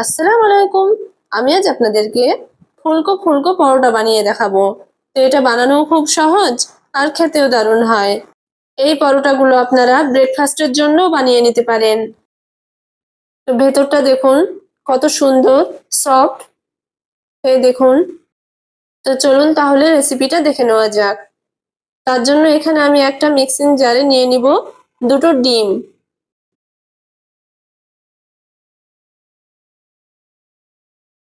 আসসালামু আলাইকুম। আমি আজ আপনাদেরকে ফুলকো ফুলকো পরোটা বানিয়ে দেখাবো। তো এটা বানানোও খুব সহজ, আর খেতেও দারুণ হয়। এই পরোটাগুলো আপনারা ব্রেকফাস্টের জন্য বানিয়ে নিতে পারেন। তো ভেতরটা দেখুন, কত সুন্দর, সফট। এই দেখুন। তো চলুন তাহলে রেসিপিটা দেখে নেওয়া যাক। তার জন্য এখানে আমি একটা মিক্সিং জারে নিয়ে নিব দুটো ডিম।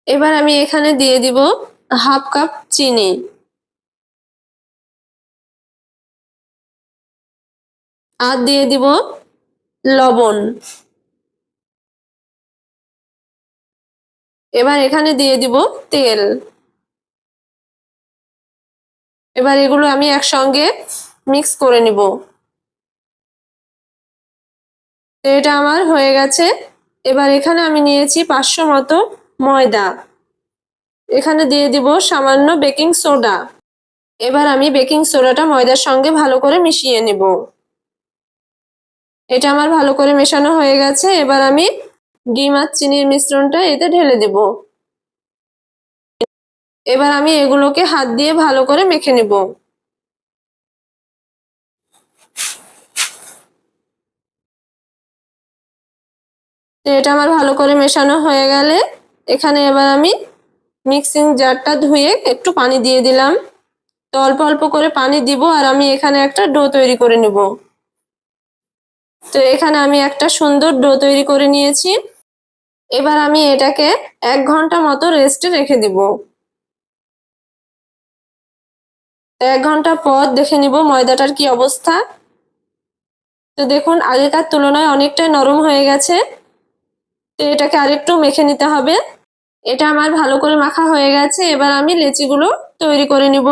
এবার আমি এখানে দিয়ে দিব হাফ কাপ চিনি। আর দিয়ে দিব লবণ। এবার এখানে দিয়ে দিব তেল। এবার এগুলো আমি একসঙ্গে মিক্স করে নিব। এটা আমার হয়ে গেছে। এবার এখানে আমি নিয়েছি পাঁচশো মতো ময়দা। এখানে দিয়ে দিব সামান্য বেকিং সোডা। এবার আমি বেকিং সোডাটা ময়দার সঙ্গে ভালো করে মিশিয়ে নেব। এটা আমার ভালো করে মেশানো হয়ে গেছে। এবার আমি ডিম আর চিনির মিশ্রণটা এতে ঢেলে দেব। এবার আমি এগুলোকে হাত দিয়ে ভালো করে মেখে নেব। এটা আমার ভালো করে মেশানো হয়ে গেলে এখানে এবার আমি মিক্সিং জারটা ধুয়ে একটু পানি দিয়ে দিলাম। তো অল্প অল্প করে পানি দিব আর আমি এখানে একটা ডো তৈরি করে নেব। তো এখানে আমি একটা সুন্দর ডো তৈরি করে নিয়েছি। এবার আমি এটাকে এক ঘণ্টা মতো রেস্টে রেখে দিব। এক ঘণ্টা পর দেখে নিব ময়দাটার কি অবস্থা। তো দেখুন, আগেকার তুলনায় অনেকটাই নরম হয়ে গেছে। তো এটাকে আরেকটু মেখে নিতে হবে। এটা আমার ভালো করে মাখা হয়ে গেছে, এবার আমি লেচিগুলো তৈরি করে নিব।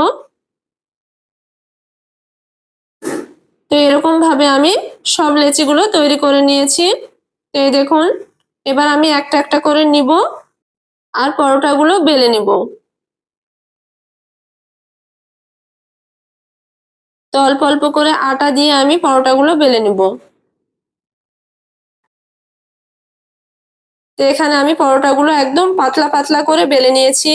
তো এরকম ভাবে আমি সব লেচিগুলো তৈরি করে নিয়েছি। তো এই দেখুন, এবার আমি একটা একটা করে নিব আর পরোটাগুলো বেলে নিব। তো অল্প অল্প করে আটা দিয়ে আমি পরোটাগুলো বেলে নিব। তো এখানে আমি পরোটাগুলো একদম পাতলা পাতলা করে বেলে নিয়েছি।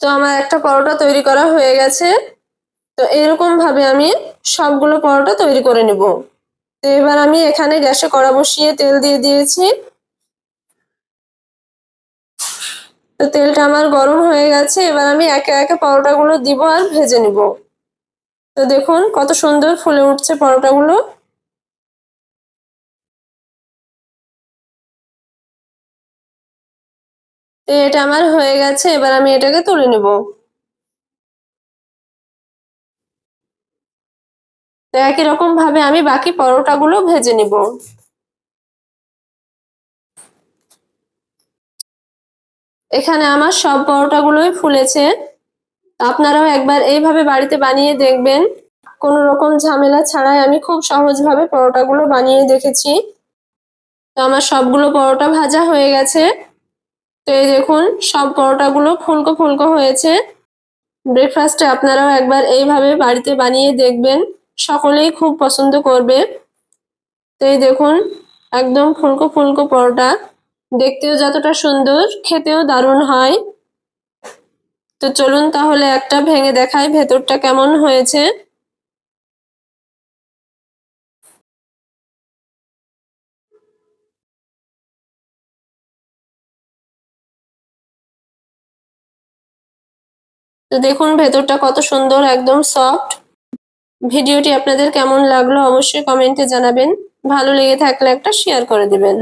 তো আমার একটা পরোটা তৈরি করা হয়ে গেছে। তো এরকম ভাবে আমি সবগুলো পরোটা তৈরি করে নিব। তো এবার আমি এখানে গ্যাসে কড়া বসিয়ে তেল দিয়ে দিয়েছি। তো তেলটা আমার গরম হয়ে গেছে, এবার আমি একে একে পরোটাগুলো দিব আর ভেজে নিব। তো দেখুন কত সুন্দর ফুলে উঠছে পরোটাগুলো। তো এটা আমার হয়ে গেছে, এবার আমি এটাকে তুলে নেব। তো একই রকম ভাবে আমি বাকি পরোটাগুলো ভেজে নিব। এখানে আমার সব পরোটাগুলোই ফুলেছে। আপনারাও একবার এইভাবে বাড়িতে বানিয়ে দেখবেন। কোনো রকম ঝামেলা ছাড়াই আমি খুব সহজভাবে পরোটাগুলো বানিয়ে দেখেছি। তো আমার সবগুলো পরোটা ভাজা হয়ে গেছে। তো এই দেখুন, সব পরোটাগুলো ফুলকো ফুলকো হয়েছে। ব্রেকফাস্টে আপনারাও একবার এইভাবে বাড়িতে বানিয়ে দেখবেন। সকলেই খুব পছন্দ করবে। তো এই দেখুন, একদম ফুলকো ফুলকো পরোটা। দেখতেও যতটা সুন্দর, খেতেও দারুণ হয়। তো চলুন তাহলে একটা ভেঙে দেখাই ভেতরটা কেমন হয়েছে। তো দেখুন ভেতরটা কত সুন্দর, একদম সফট ভিডিওটি আপনাদের কেমন লাগল অবশ্যই কমেন্টে জানাবেন। ভালো লেগে থাকলে একটা শেয়ার করে দিবেন।